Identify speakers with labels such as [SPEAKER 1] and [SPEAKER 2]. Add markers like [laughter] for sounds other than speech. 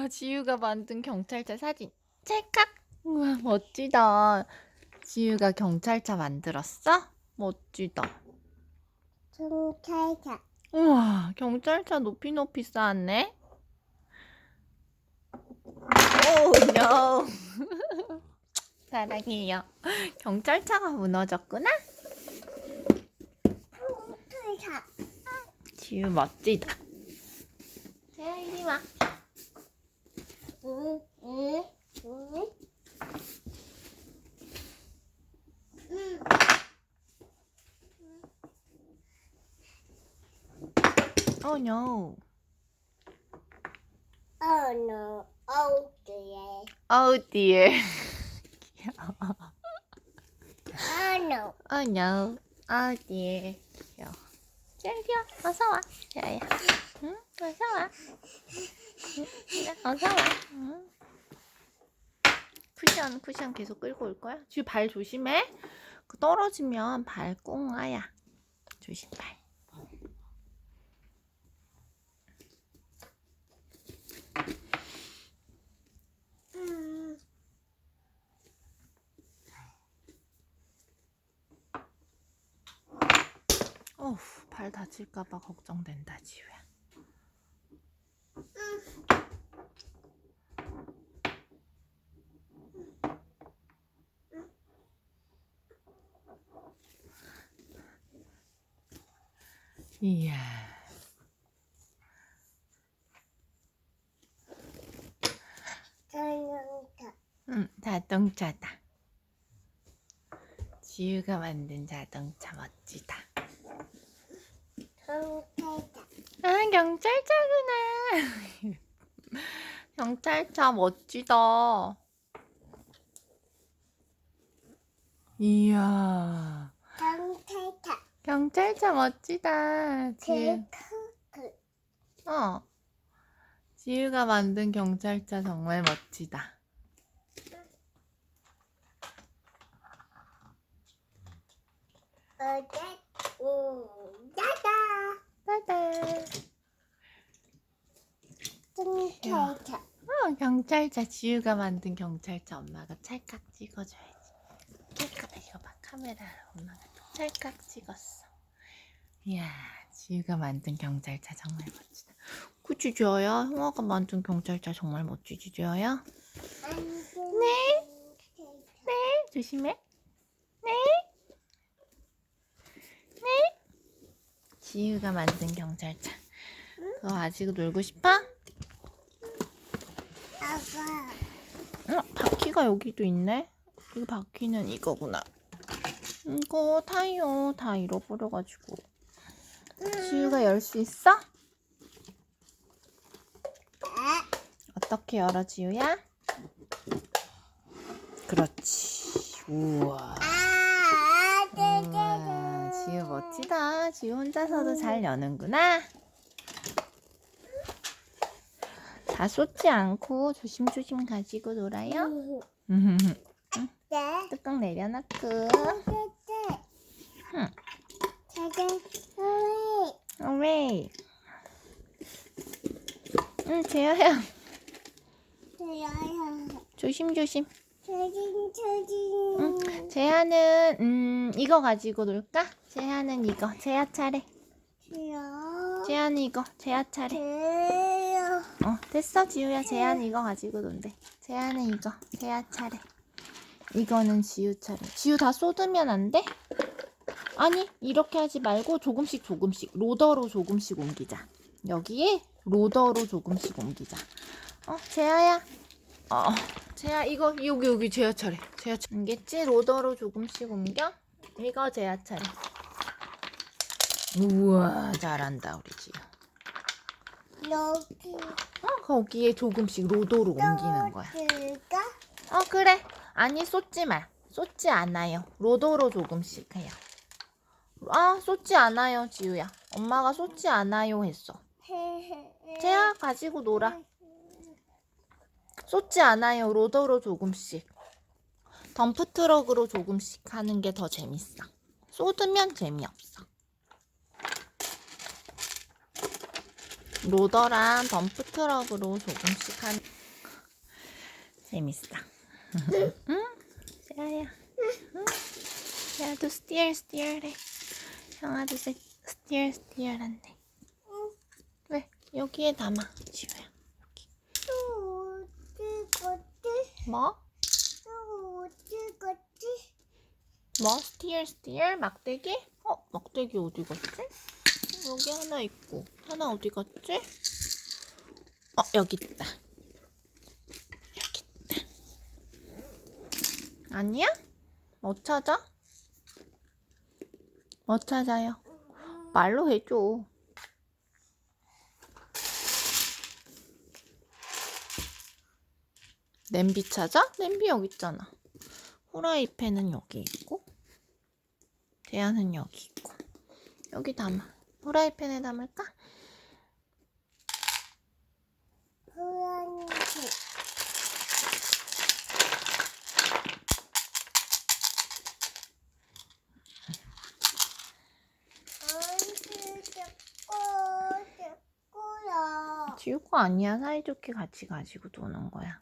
[SPEAKER 1] 우와, 지유가 만든 경찰차 사진. 찰칵. 우와, 멋지다. 지유가 경찰차 만들었어? 멋지다.
[SPEAKER 2] 경찰차.
[SPEAKER 1] 우와, 경찰차 높이 높이 쌓았네. 오, no. [laughs] 사랑해요. 경찰차가 무너졌구나.
[SPEAKER 2] 경찰차.
[SPEAKER 1] 지유 멋지다. 자, 이리 와.
[SPEAKER 2] 응, 응, 응. 응.
[SPEAKER 1] Oh no.
[SPEAKER 2] Oh no. Oh dear.
[SPEAKER 1] Oh dear.
[SPEAKER 2] Oh no.
[SPEAKER 1] Oh no. Oh dear. 귀여워. 젤리야, 어서 와. 야야. 응? 어서 와. 응? 어서 와. 응? 쿠션, 쿠션 계속 끌고 올 거야? 지금 발 조심해. 그 떨어지면 발 꽁아야. 조심 발.
[SPEAKER 2] 음.
[SPEAKER 1] 어후, 발 다칠까봐 걱정된다, 지우야. 이야.
[SPEAKER 2] 자동차.
[SPEAKER 1] 응, 자동차다. 지우가 만든 자동차 멋지다.
[SPEAKER 2] 경찰차.
[SPEAKER 1] 아, 경찰차구나. [laughs] 경찰차 멋지다. 이야.
[SPEAKER 2] 경찰차.
[SPEAKER 1] 경찰차 멋지다.
[SPEAKER 2] 그
[SPEAKER 1] 어. 지우가 만든 경찰차 정말 멋지다.
[SPEAKER 2] 어제 오 짜다.
[SPEAKER 1] 따단.
[SPEAKER 2] 경찰차.
[SPEAKER 1] 어, 경찰차 지우가 만든 경찰차 엄마가 찰칵 찍어줘야지. 찰칵 이거 봐 카메라 엄마가 찰칵 찍었어. 이야 지우가 만든 경찰차 정말 멋지다. 그치 지아야? 형아가 만든 경찰차 정말 멋지지 지아야?
[SPEAKER 2] 네.
[SPEAKER 1] 네 조심해. 네. 네. 지우가 만든 경찰차. 그거 아직 놀고 싶어?
[SPEAKER 2] 아빠.
[SPEAKER 1] 어, 바퀴가 여기도 있네. 이 바퀴는 이거구나. 이거 타이어 다 잃어버려가지고. 지우가 열 수 있어? 어떻게 열어, 지우야? 그렇지. 우와.
[SPEAKER 2] 아, 네,
[SPEAKER 1] 우와, 지우 멋지다. 지우 혼자서도 잘 여는구나. 다 쏟지 않고 조심조심 가지고 놀아요.
[SPEAKER 2] 네.
[SPEAKER 1] 뚜껑 내려놓고. 응. 오레이. 응, 재현아. 조심 조심. 응. 재현은, 음, 이거 가지고 놀까? 재현은 이거. 재야 차례. 재현은 이거. 재야 차례. 어, 됐어, 지우야. 재현이 이거 가지고 논대. 재현은 이거. 재야 차례. 이거는 지우 차례. 지우 다 쏟으면 안 돼? 아니, 이렇게 하지 말고 조금씩 조금씩. 로더로 조금씩 옮기자. 여기에 로더로 조금씩 옮기자. 어, 재아야. 어, 재아, 이거, 여기, 여기 재아 차례. 재아 차례. 알겠지? 로더로 조금씩 옮겨. 이거 재아 차례. 우와, 잘한다, 우리 지우.
[SPEAKER 2] 여기
[SPEAKER 1] 어, 거기에 조금씩 로더로 옮기는 거야.
[SPEAKER 2] 어,
[SPEAKER 1] 그래. 아니, 쏟지 마. 쏟지 않아요. 로더로 조금씩 해요. 아, 쏟지 않아요, 지우야. 엄마가 쏟지 않아요 했어. 재야, 가지고 놀아. 쏟지 않아요. 로더로 조금씩. 덤프트럭으로 조금씩 하는 게 더 재밌어. 쏟으면 재미없어. 로더랑 덤프 트럭으로 조금씩 하는 재밌어. 응? 세아야. 응? 세아도 스티어 스티어래. 형아도 스, 스티어 스티어란데. 왜? 여기에 담아. 지우야. 여기.
[SPEAKER 2] 또 어디 갔지?
[SPEAKER 1] 뭐?
[SPEAKER 2] 또 어디 갔지?
[SPEAKER 1] 뭐? 스티어 스티어? 막대기? 어? 막대기 어디 갔지? 여기 하나 있고 하나 어디 갔지? 어 여기 있다 여기 있다 아니야? 뭐 찾아? 뭐 찾아요? 말로 해줘 냄비 찾아? 냄비 여기 있잖아 후라이팬은 여기 있고 대야는 여기 있고 여기 담아 후라이팬에 담을까?
[SPEAKER 2] 안돼 자꾸 자꾸야.
[SPEAKER 1] 지우 거 아니야. 사이좋게 같이 가지고 노는 거야